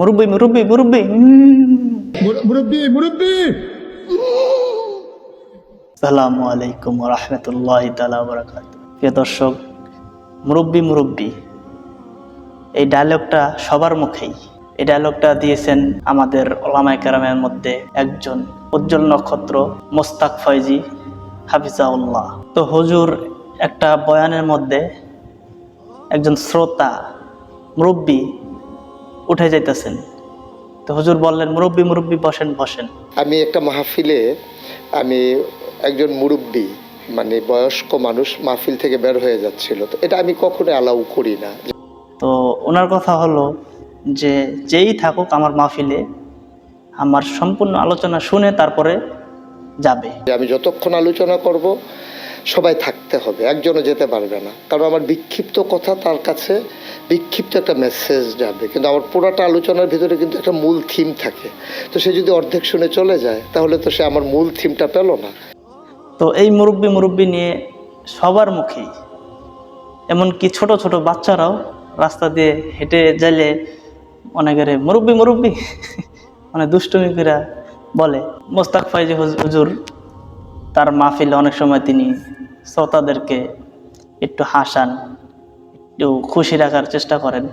মুরব্বি মুরব্বি মুরব্বি। মুরব্বী মুরব্বী। সালামু আলাইকুম রহমতুল্লাহ তালা বরাকাত প্রিয় দর্শক মুরব্বি মুরব্বি এই ডায়লগটা সবার মুখেই। এই ডায়লগটা দিয়েছেন আমাদের ওলামায় কেরামের মধ্যে একজন উজ্জ্বল নক্ষত্র মোস্তাক ফয়জি হাফিজাউল্লাহ। তো হুজুর একটা বয়ানের মধ্যে একজন শ্রোতা মুরব্বি উঠে যাইতেছেন। তো হুজুর বললেন মুরব্বি মুরব্বি বসেন বসেন। আমি একটা মাহফিলে আমি একজন মুরব্বী মানে বয়স্ক মানুষ মাহফিল থেকে বের হয়ে যাচ্ছিল। তো এটা আমি কখনো অ্যালাউ করি না। তো ওনার কথা হলো যে যেই থাকুক আমার মাহফিলে আমার সম্পূর্ণ আলোচনা শুনে তারপরে যাবে। আমি যতক্ষণ আলোচনা করব সবাই থাকতে হবে, একজনও যেতে পারবে না। কারণ আমার বিক্ষিপ্ত কথা তার কাছে বিক্ষিপ্ত একটা মেসেজ যাবে। কিন্তু আমার পুরাটা আলোচনার ভিতরে কিন্তু একটা মূল থিম থাকে। তো সে যদি অর্ধেক শুনে চলে যায়, তাহলে তো সে আমার মূল থিমটা পেল না। তো এই মুরব্বি মুরব্বি নিয়ে সবার মুখেই, এমনকি ছোট ছোট বাচ্চারাও রাস্তা দিয়ে হেঁটে যাইলে অনেকের মুরব্বি মুরব্বি মানে দুষ্টুমি করে বলে মোস্তাক ফাইজি হুজুর তার মাহফিলে অনেক সময় তিনি শ্রোতাদেরকে একটু হাসান একটু খুশি রাখার চেষ্টা করেন।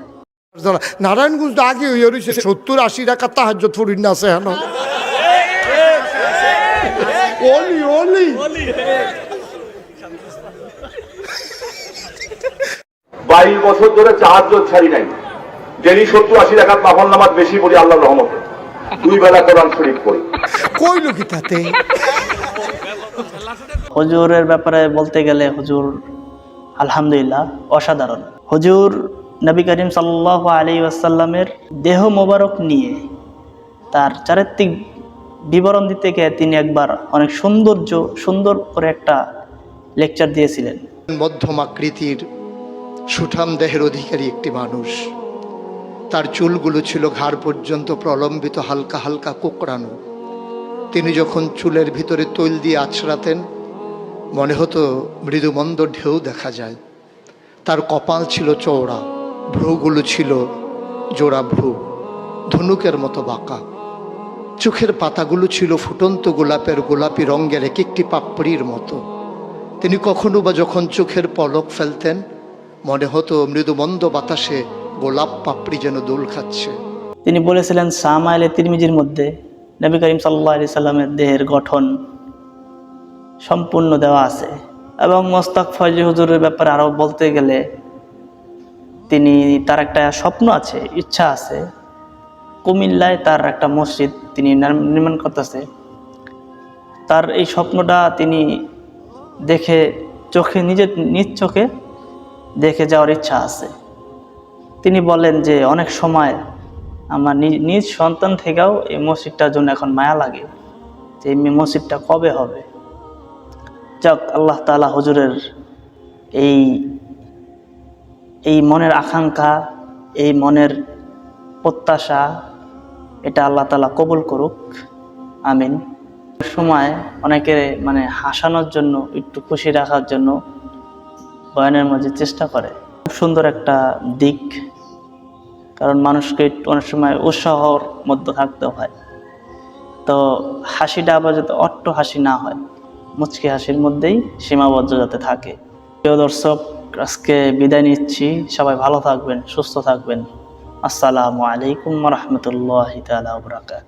নারায়ণগঞ্জ তো আগে রয়েছে সত্তর আশি টাকা তাহার থরি না আছে হেন অলি অলি বাইশ বছর ধরে চাহাজ্জত ছাড়ি নাই। ডেলি সত্তর আশি টাকা মাফল নামাজ বেশি পড়ি আল্লাহ রহমতে। দুই বেলা কোরআন শরীফ পড়ি। কইল কি তাতে? হুজুরের ব্যাপারে বলতে গেলে হুজুর, আলহামদুলিল্লাহ, অসাধারণ। হুজুর নবী করিম সাল্লাহ আলী আসাল্লামের দেহ মোবারক নিয়ে তার চারিত্রিক বিবরণ দিতে গিয়ে তিনি একবার অনেক সৌন্দর্য, সুন্দর করে একটা লেকচার দিয়েছিলেন। মধ্যম আকৃতির সুঠাম দেহের অধিকারী একটি মানুষ। তার চুলগুলো ছিল ঘাড় পর্যন্ত প্রলম্বিত হালকা হালকা কোকড়ানো। তিনি যখন চুলের ভিতরে তৈল দিয়ে আছড়াতেন, মনে হতো মৃদুমন্দ ঢেউ দেখা যায়। তার কপাল ছিল চওড়া, ভ্রুগুলো ছিল জোড়া ভ্রু, ধনুকের মতো বাঁকা। চোখের পাতাগুলো ছিল ফুটন্ত গোলাপের গোলাপি রঙের এক একটি পাপড়ির মতো। তিনি কখনো বা যখন চোখের পলক ফেলতেন, মনে হতো মৃদুমন্দ বাতাসে গোলাপ পাপড়ি যেন দোল খাচ্ছে। তিনি বলেছিলেন, সামাইলে তিরমিজির মধ্যে নবী করিম সাল্লাহ আলি সাল্লামের দেহের গঠন সম্পূর্ণ দেওয়া আছে এবং মোস্তাক ফয়জি হুজুরের ব্যাপারে আরও বলতে গেলে তিনি, তার একটা স্বপ্ন আছে, ইচ্ছা আছে। কুমিল্লায় তার একটা মসজিদ তিনি নির্মাণ করতেছে। তার এই স্বপ্নটা তিনি দেখে চোখে, নিজের নিজ চোখে দেখে যাওয়ার ইচ্ছা আছে। তিনি বলেন যে অনেক সময় আমার নিজ সন্তান থেকেও এই মসজিদটার জন্য এখন মায়া লাগে যে এই মসজিদটা কবে হবে। যাক, আল্লাহ তালা হুজুরের এই এই মনের আকাঙ্ক্ষা, এই মনের প্রত্যাশা, এটা আল্লাহ তালা কবুল করুক। আমিন। সময় অনেকে মানে হাসানোর জন্য, একটু খুশি রাখার জন্য বয়ানের মাঝে চেষ্টা করে। খুব সুন্দর একটা দিক। কারণ মানুষকে অনেক সময় উৎসাহর মধ্যে থাকতে হয়। তো হাসিটা আবার যাতে অট্ট হাসি না হয়, মুচকি হাসির মধ্যেই সীমাবদ্ধ যাতে থাকে। প্রিয় দর্শক, আজকে বিদায় নিচ্ছি। সবাই ভালো থাকবেন, সুস্থ থাকবেন। আসসালামু আলাইকুম রহমতুল্লাহ তালা বরাকাত